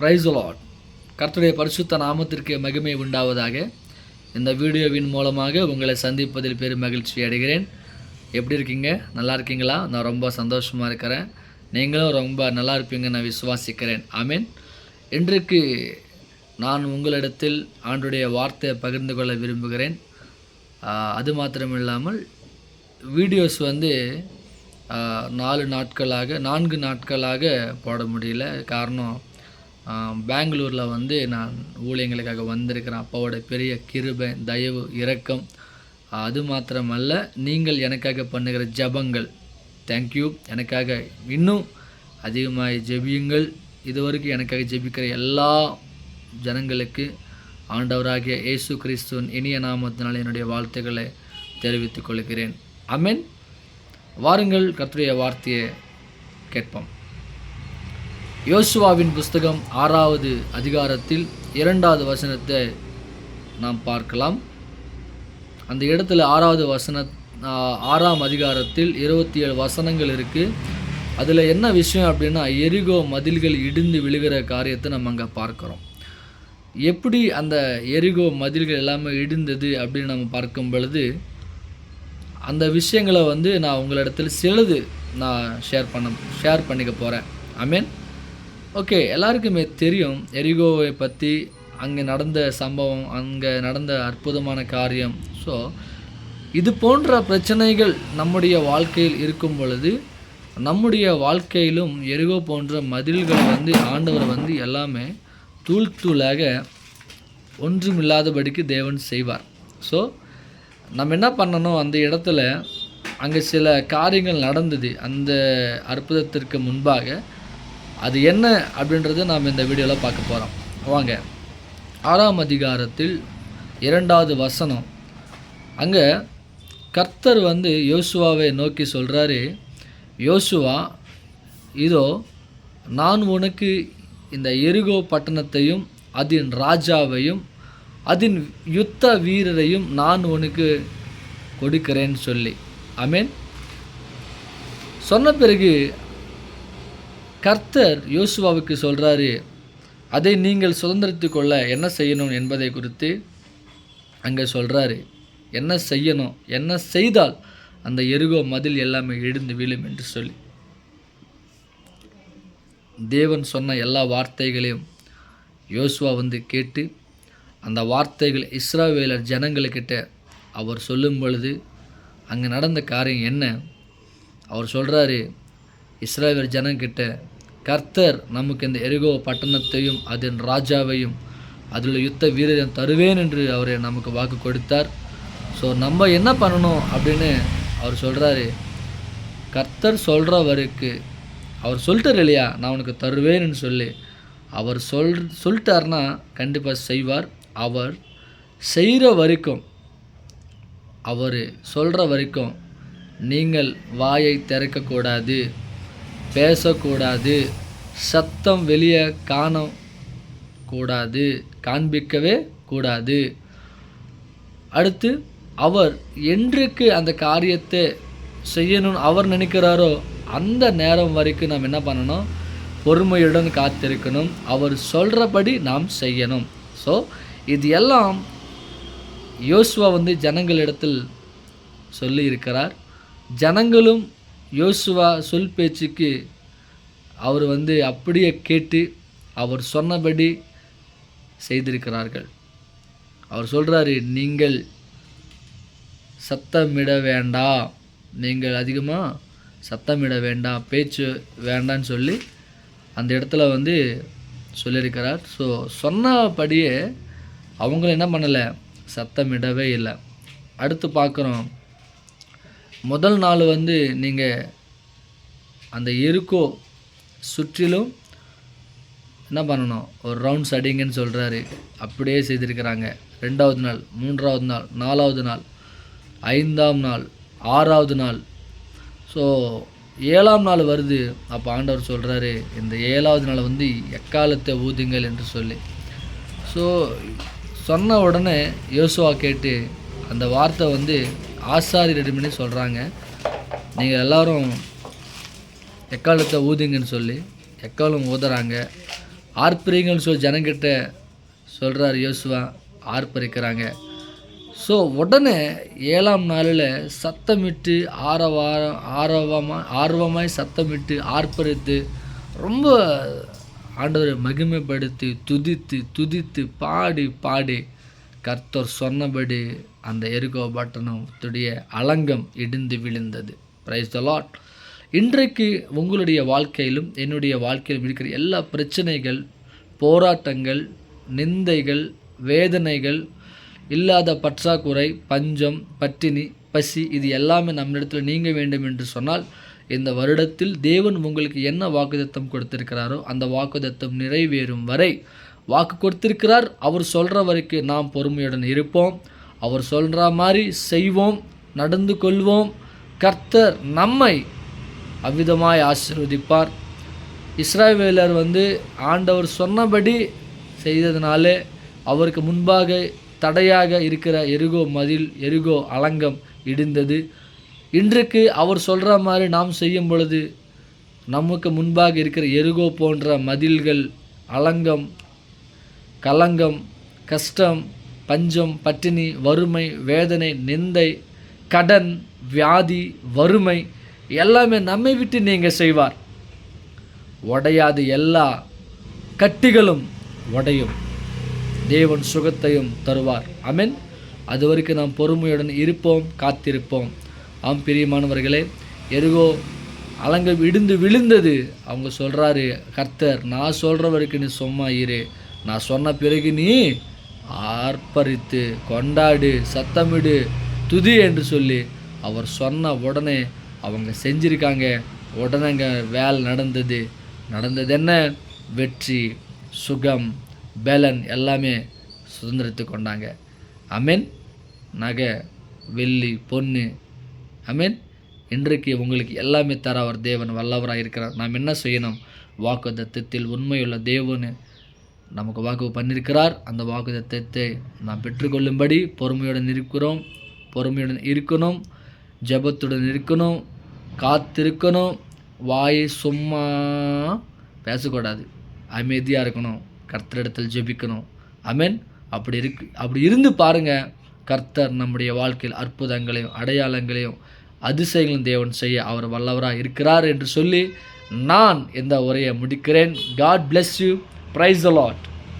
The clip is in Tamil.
ப்ரைஸ் லாட் கர்த்தருடைய பரிசுத்த நாமத்திற்கு மகிமை உண்டாவதாக. இந்த வீடியோவின் மூலமாக உங்களை சந்திப்பதில் பெரும் மகிழ்ச்சி அடைகிறேன். எப்படி இருக்கீங்க? நல்லா இருக்கீங்களா? நான் ரொம்ப சந்தோஷமாக இருக்கிறேன். நீங்களும் ரொம்ப நல்லா இருப்பீங்க நான் விசுவாசிக்கிறேன். ஆமீன். இன்றைக்கு நான் உங்களிடத்தில் ஆண்டுடைய வார்த்தையை பகிர்ந்து கொள்ள விரும்புகிறேன். அது மாத்திரம் இல்லாமல் வீடியோஸ் வந்து நாலு நாட்களாக நான்கு நாட்களாக போட முடியல. காரணம் பெங்களூரில் வந்து நான் ஊழியங்களுக்காக வந்திருக்கிறேன். அப்பாவோட பெரிய கிருபை தயவு இரக்கம். அது மாத்திரமல்ல நீங்கள் எனக்காக பண்ணுகிற ஜெபங்கள். தேங்க்யூ எனக்காக இன்னும் அதிகமாக ஜெபியுங்கள். இதுவரைக்கும் எனக்காக ஜெபிக்கிற எல்லா ஜனங்களுக்கு ஆண்டவராகிய இயேசு கிறிஸ்துவின் இனிய நாமத்தினால் என்னுடைய வாழ்த்துக்களை தெரிவித்துக் கொள்கிறேன். அமென் வாருங்கள் கர்த்தருடைய வார்த்தையை கேட்போம். யோசுவாவின் புஸ்தகம் ஆறாவது அதிகாரத்தில் இரண்டாவது வசனத்தை நாம் பார்க்கலாம். அந்த இடத்துல ஆறாவது வசன ஆறாம் அதிகாரத்தில் இருபத்தி ஏழு வசனங்கள் இருக்குது அதில் என்ன விஷயம் அப்படின்னா எரிகோ மதில்கள் இடிந்து விழுகிற காரியத்தை நம்ம அங்கே பார்க்குறோம். எப்படி அந்த எரிகோ மதில்கள் எல்லாமே இடிந்தது அப்படின்னு நம்ம பார்க்கும் பொழுது அந்த விஷயங்களை வந்து நான் உங்களிடத்தில் சிலது நான் ஷேர் பண்ண ஷேர் பண்ணிக்க போகிறேன் ஐ மீன் ஓகே எல்லாருக்குமே தெரியும் எரிகோவை பற்றி அங்கே நடந்த சம்பவம் அங்கே நடந்த அற்புதமான காரியம். ஸோ இது போன்ற பிரச்சனைகள் நம்முடைய வாழ்க்கையில் இருக்கும் பொழுது நம்முடைய வாழ்க்கையிலும் எரிகோ போன்ற மதில்கள் வந்து ஆண்டவர் வந்து எல்லாமே தூள் தூளாக ஒன்றுமில்லாதபடிக்கு தேவன் செய்வார். ஸோ நம்ம என்ன பண்ணணும்? அந்த இடத்துல அங்கே சில காரியங்கள் நடந்தது. அந்த அற்புதத்திற்கு முன்பாக அது என்ன அப்படின்றத நாம் இந்த வீடியோவில் பார்க்க போகிறோம் வாங்க. ஆறாம் அதிகாரத்தில் இரண்டாவது வசனம். அங்கே கர்த்தர் வந்து யோசுவாவை நோக்கி சொல்கிறாரு யோசுவா இதோ நான் உனக்கு இந்த எருகோ பட்டணத்தையும் அதன் ராஜாவையும் அதன் யுத்த வீரரையும் நான் உனக்கு கொடுக்கிறேன்னு சொல்லி. ஐ மீன் சொன்ன பிறகு கர்த்தர் யோசுவாவுக்கு சொல்கிறாரு அதை நீங்கள் சுதந்திரத்து கொள்ள என்ன செய்யணும் என்பதை குறித்து அங்கே சொல்கிறாரு என்ன செய்யணும்? என்ன செய்தால் அந்த எருகோ மதில் எல்லாமே இடிந்து விழும் என்று சொல்லி. தேவன் சொன்ன எல்லா வார்த்தைகளையும் யோசுவா வந்து கேட்டு அந்த வார்த்தைகள் இஸ்ராவேலர் ஜனங்களுக்கிட்ட அவர் சொல்லும் பொழுது அங்கே நடந்த காரியம் என்ன? அவர் சொல்கிறாரு இஸ்ராவேல் ஜனங்கிட்ட கர்த்தர் நமக்கு இந்த எரிகோ பட்டணத்தையும் அதன் ராஜாவையும் அதில் யுத்த வீரரையும் தருவேன் என்று அவர் நமக்கு வாக்கு கொடுத்தார். ஸோ நம்ம என்ன பண்ணணும் அப்படின்னு அவர் சொல்கிறாரு கர்த்தர் சொல்கிறவருக்கு அவர் சொல்லிட்டார் இல்லையா நான் உனக்கு தருவேன்னு சொல்லி அவர் சொல் சொல்லிட்டார்னா கண்டிப்பாக செய்வார். அவர் செய்கிற வரைக்கும் அவர் சொல்கிற வரைக்கும் நீங்கள் வாயை திறக்கக்கூடாது. பேசக்கூடாது. சத்தம் வெளியே காண கூடாது. காண்பிக்கவே கூடாது. அடுத்து அவர் என்றைக்கு அந்த காரியத்தை செய்யணும்னு அவர் நினைக்கிறாரோ அந்த நேரம் வரைக்கும் நாம் என்ன பண்ணணும்? பொறுமையுடன் காத்திருக்கணும். அவர் சொல்கிறபடி நாம் செய்யணும். ஸோ இது எல்லாம் யோசுவா வந்து ஜனங்களிடத்தில் சொல்லி இருக்கிறார் ஜனங்களும் யோசுவா சொல் பேச்சுக்கு அவர் வந்து அப்படியே கேட்டு அவர் சொன்னபடி செய்திருக்கிறார்கள். அவர் சொல்கிறாரு நீங்கள் சத்தமிட வேண்டாம் நீங்கள் அதிகமாக சத்தமிட வேண்டாம் பேச்சு வேண்டான்னு சொல்லி அந்த இடத்துல வந்து சொல்லியிருக்கிறார். ஸோ சொன்னபடியே அவங்களும் என்ன பண்ணலை? சத்தமிடவே இல்லை. அடுத்து பார்க்குறோம். முதல் நாள் வந்து நீங்கள் அந்த எருக்கோ சுற்றிலும் என்ன பண்ணணும்? ஒரு ரவுண்ட்ஸ் அடிங்கன்னு சொல்கிறாரு அப்படியே செய்திருக்கிறாங்க. ரெண்டாவது நாள் மூன்றாவது நாள் நாலாவது நாள் ஐந்தாம் நாள் ஆறாவது நாள். ஸோ ஏழாம் நாள் வருது. அப்போ ஆண்டவர் சொல்கிறாரு இந்த ஏழாவது நாள் வந்து எக்காலத்தை ஊதுங்கள் என்று சொல்லி. ஸோ சொன்ன உடனே யோசுவா கேட்டு அந்த வார்த்தை வந்து ஆசாரியரிடமே சொல்கிறாங்க நீங்கள் எல்லோரும் எக்காலத்தை ஊதுங்கன்னு சொல்லி எக்காலம் ஊதுறாங்க. ஆர்ப்பரிங்கன்னு சொல்லி ஜனங்கிட்ட சொல்கிறார் யோசுவா ஆர்ப்பரிக்கிறாங்க. ஸோ உடனே ஏழாம் நாளில் சத்தமிட்டு ஆரவார ஆரவமாக ஆர்வமாய் சத்தமிட்டு ஆர்ப்பரித்து ரொம்ப ஆண்டவரை மகிமைப்படுத்தி துதித்து துதித்து பாடி பாடி கர்த்தர் சொன்னபடி அந்த எருகோ பட்டணத்துடைய அலங்கம் இடிந்து விழுந்தது. பிரைஸ் த லாட் இன்றைக்கு உங்களுடைய வாழ்க்கையிலும் என்னுடைய வாழ்க்கையிலும் இருக்கிற எல்லா பிரச்சனைகள் போராட்டங்கள் நிந்தைகள் வேதனைகள் இல்லாத பற்றாக்குறை பஞ்சம் பட்டினி பசி இது எல்லாமே நம்மிடத்தில் நீங்க வேண்டும் என்று சொன்னால் இந்த வருடத்தில் தேவன் உங்களுக்கு என்ன வாக்குதத்தம் கொடுத்திருக்கிறாரோ அந்த வாக்குதத்தம் நிறைவேறும் வரை வாக்கு கொடுத்திருக்கிறார். அவர் சொல்கிற வரைக்கும் நாம் பொறுமையுடன் இருப்போம். அவர் சொல்கிற மாதிரி செய்வோம் நடந்து கொள்வோம். கர்த்தர் நம்மை அவ்விதமாய் ஆசீர்வதிப்பார். இஸ்ராவேலர் வந்து ஆண்டவர் சொன்னபடி செய்ததுனாலே அவருக்கு முன்பாக தடையாக இருக்கிற எருகோ மதில் எருகோ அலங்கம் இடிந்தது. இன்றைக்கு அவர் சொல்கிற மாதிரி நாம் செய்யும் பொழுது நமக்கு முன்பாக இருக்கிற எருகோ போன்ற மதில்கள் அலங்கம் கலங்கம் கஷ்டம் பஞ்சம் பட்டினி வறுமை வேதனை நிந்தை கடன் வியாதி வறுமை எல்லாமே நம்மை விட்டு நீங்கள் செய்வார். உடையாது எல்லா கட்டிகளும் உடையும். தேவன் சுகத்தையும் தருவார். அமீன் அது வரைக்கும் நாம் பொறுமையுடன் இருப்போம் காத்திருப்போம். ஆம் பிரியமானவர்களே எருகோ அலங்க இடிந்து விழுந்தது. அவங்க சொல்கிறாரு கர்த்தர் நான் சொல்கிற வரைக்கும் நீ சும்மா இரு. நான் சொன்ன பிறகு நீ ஆர்ப்பரித்து கொண்டாடு சத்தமிடு துதி என்று சொல்லி அவர் சொன்ன உடனே அவங்க செஞ்சிருக்காங்க. உடனேங்க வேலை நடந்தது. நடந்தது என்ன வெற்றி சுகம் பலன் எல்லாமே சுதந்திரத்து கொண்டாங்க. அமீன். நகை வெள்ளி பொண்ணு அமீன். இன்றைக்கு உங்களுக்கு எல்லாமே தர அவர் தேவன் வல்லவராக இருக்கிறார் நாம் என்ன செய்யணும்? வாக்கு தத்துவத்தில் உண்மையுள்ள தேவனு நமக்கு வாக்கு பண்ணியிருக்கிறார் அந்த வாக்கு தத்துவத்தை நாம் பெற்றுக்கொள்ளும்படி பொறுமையுடன் இருக்கிறோம் பொறுமையுடன் இருக்கணும். ஜெபத்துடன் இருக்கணும். காத்திருக்கணும். வாயை சும்மா பேசக்கூடாது. அமைதியாக இருக்கணும். கர்த்தரிடத்தில் ஜெபிக்கணும். அமேன் அப்படி இருக்கு அப்படி இருந்து பாருங்கள் கர்த்தர் நம்முடைய வாழ்க்கையில் அற்புதங்களையும் அடையாளங்களையும் அதிசயங்களும் தேவன் செய்ய அவர் வல்லவராக இருக்கிறார் என்று சொல்லி நான் இந்த உரையை முடிக்கிறேன். God bless you praise Lord